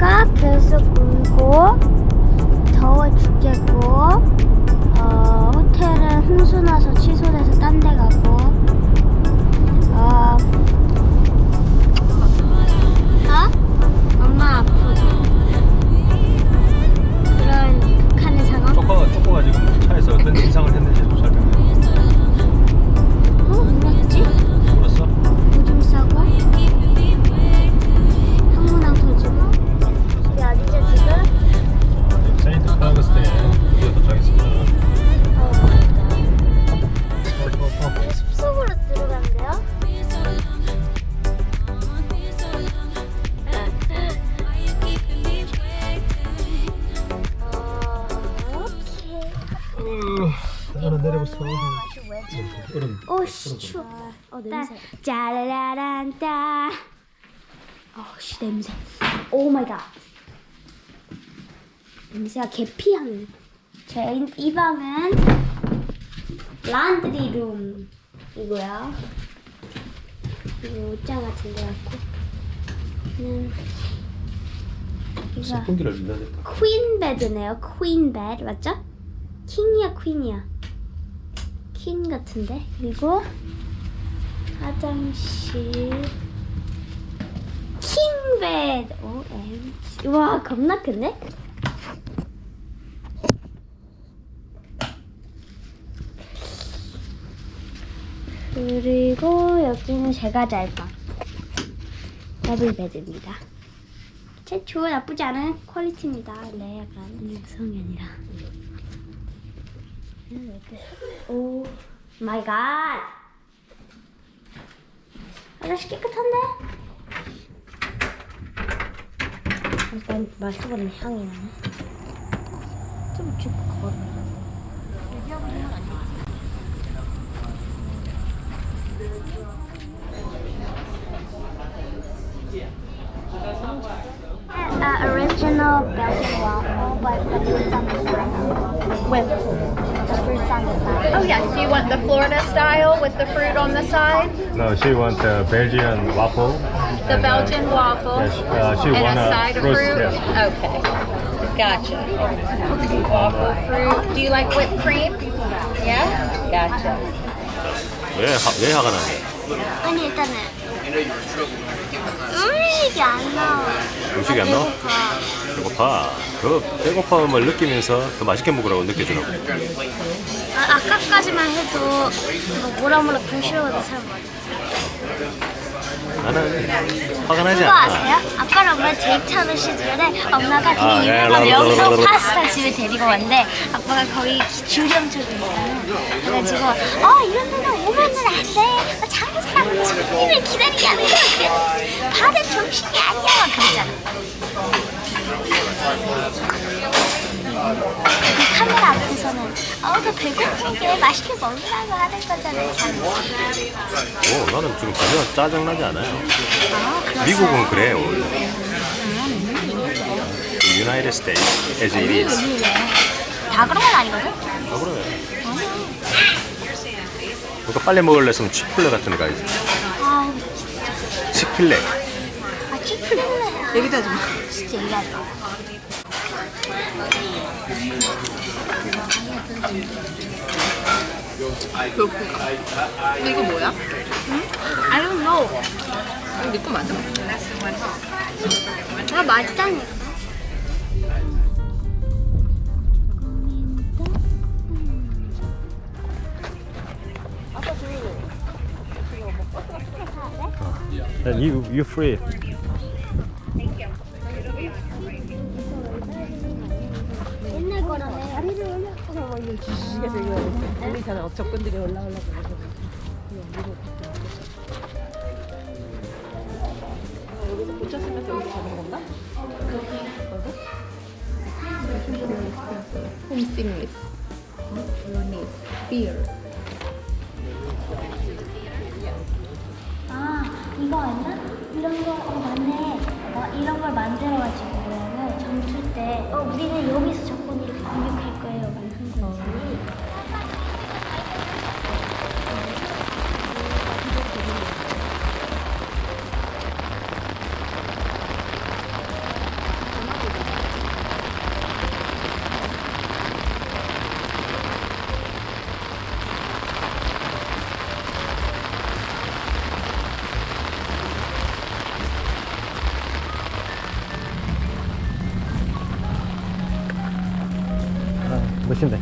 날씨가 계속 울고 더워 죽겠고 어, 호텔은 홍수 나서 취소돼서 딴 데 가고 어, 어? 엄마 아프죠? 그런 북한의 상황? 초코가 초코가 지금 차에서 어떤 인상을 했는지 얼음. 오씨 추워. 어 냄새. 짜라란따. 어씨 냄새. 오 마이 갓. 냄새가 계피향. 저희 이 방은 란드리 룸 이고요. 그리고 옷장 같은 데 갖고. 는 이거 선풍기를 됐다. 퀸 베드네요. 퀸 베드 맞죠? 킹이야 퀸이야. 퀸 같은데 그리고 화장실 킹 베드. 오 M. 와 겁나 큰데? 그리고 여기는 제가 잘 방. 더블 베드입니다. 최초 나쁘지 않은 퀄리티입니다. 네, 약간 육성이 아니라. 음, 오 마이 갓. 아저씨 깨끗한데? 약간 마시고는 향이 나네. 좀쭉 걸어. Uh, original Belgian waffle, but the side. With fruits on the side. Oh yes, you want the Florida style with the fruit on the side? No, she want the Belgian waffle. The and, uh, Belgian waffle? yeah, she, uh, she and want a a side of fruit, fruit? yeah. Okay. Gotcha. Waffle fruit. Do you like whipped cream? Yeah? Gotcha. 왜, 화, 왜 화가 나냐? 아니 일단은 음식이 안 나와. 음식이 안 나와? 배고파. 배고파. 그 배고픔을 느끼면서 더 맛있게 먹으라고 느껴주라고. 아, 아까까지만 해도 뭐 뭐라 뭐라 궁시렁어도 잘 먹어. 나는 화가 나지 그거 않아. 아세요? 아빠랑 엄마 데이트 하는 시절에 엄마가 되게 아, 예, 유명한 라라라라라라. 영국 파스타 집에 데리고 왔는데 아빠가 거기 주점적이니까 그래가지고 어 이런 데는 오면은 안 돼. 어, 자꾸 사람들 손님을 기다리게 하는 거야. 그래. 밥은 정신이 아니야. 막 그러잖아. 그 카메라 앞에서는 어너 배고프게 맛있게 먹으라고 하는 거잖아요. 오, 나는 지금 전혀 짜증나지 않아요. 아, 그렇어요. 미국은 그래 원래. United States as it is. 다 그런 건 아니거든. 아 그래. 그러니까 빨리 먹을래으면 치플레 같은 데 가야지. 아, 치필레. 아 치플레. 얘기도 하지 마. 진짜 얘기하지 마. 배고프다. 근데 이거 뭐야? I don't know. 이거 내거 맞아? 아 맛있다니까. Then you you free. 옛날 거라네. 다리를 올려. 우리 저는 접근들이 올라오려고 그러고 여기서 고쳐 쓰면서 여기서 가는 건가? 홈 싱리스. 러니스. 어, 우리는 여기서 조건 이렇게 공격할 거예요. 만한 거지. Şimdi.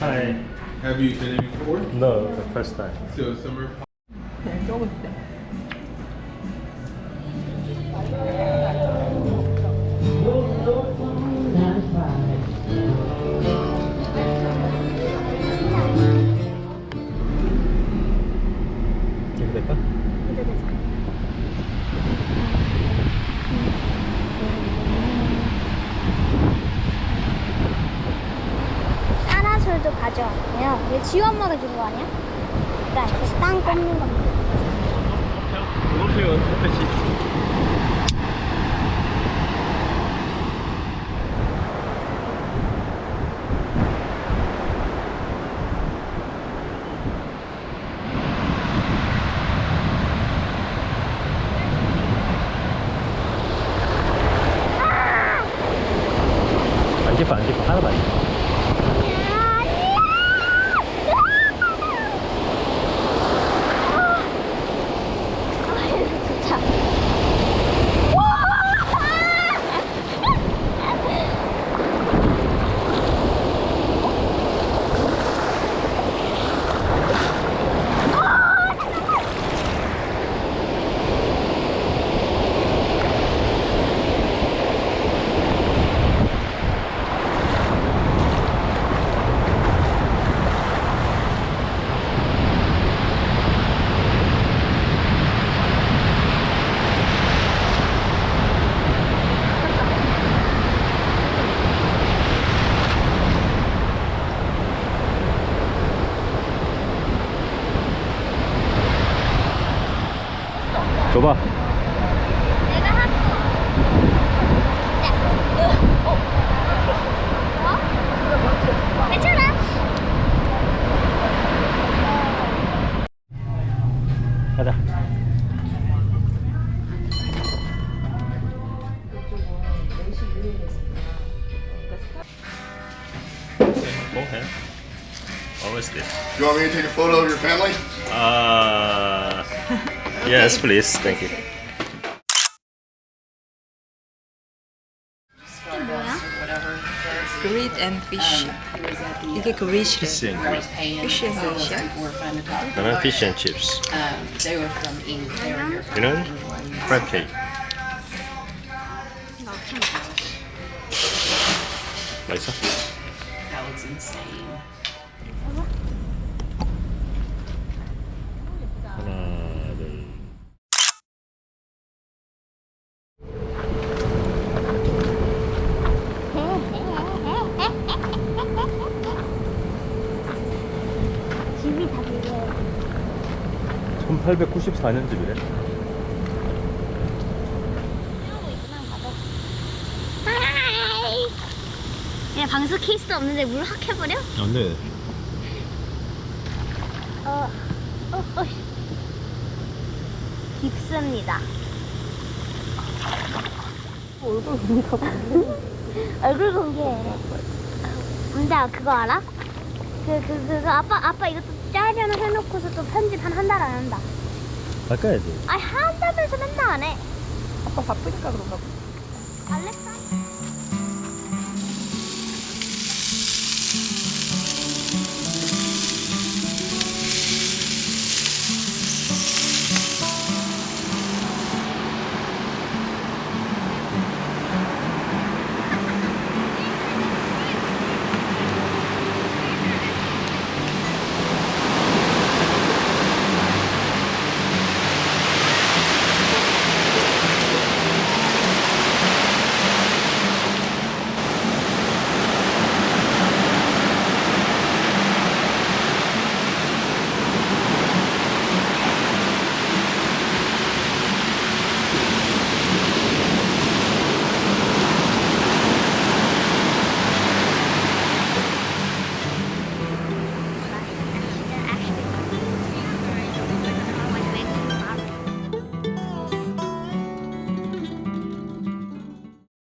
Hi. Have you been here before? No, the first time. So summer. 그냥 적을 때. 이렇게 될까? 쌀아솔도 가져왔고요. 이거 지우 엄마가 준 거 아니야? 그러니까 이렇게 땅 꼽는 겁니다. 안 줘봐. 내가 하고. 어? 괜찮아. 가자. Go ahead. What was this? You want me to take a photo of your family? Uh, yes, please. Thank you. 그릿 앤 피쉬. 이게 그릿이래. Fish and grits. 피쉬 앤 그릿이야? 나는 fish and chips. They were from England. They were here from 이는 crab cake. 맛있어? That was insane. 1894년 집이래. 그냥 방수 케이스도 없는데 물 확 해버려? 안 돼. 어, 어, 어. 깊습니다. 얼굴 공개. 얼굴 공개. 근데 그거 알아? 그, 그, 그, 그 아빠, 아빠 이것도 짜려는 해놓고서 또 편집 한 한 달 안 한다. 바꿔야지. 아니, 한다면서 맨날 안 해. 아빠 바쁘니까 그런가 봐. 알렉사?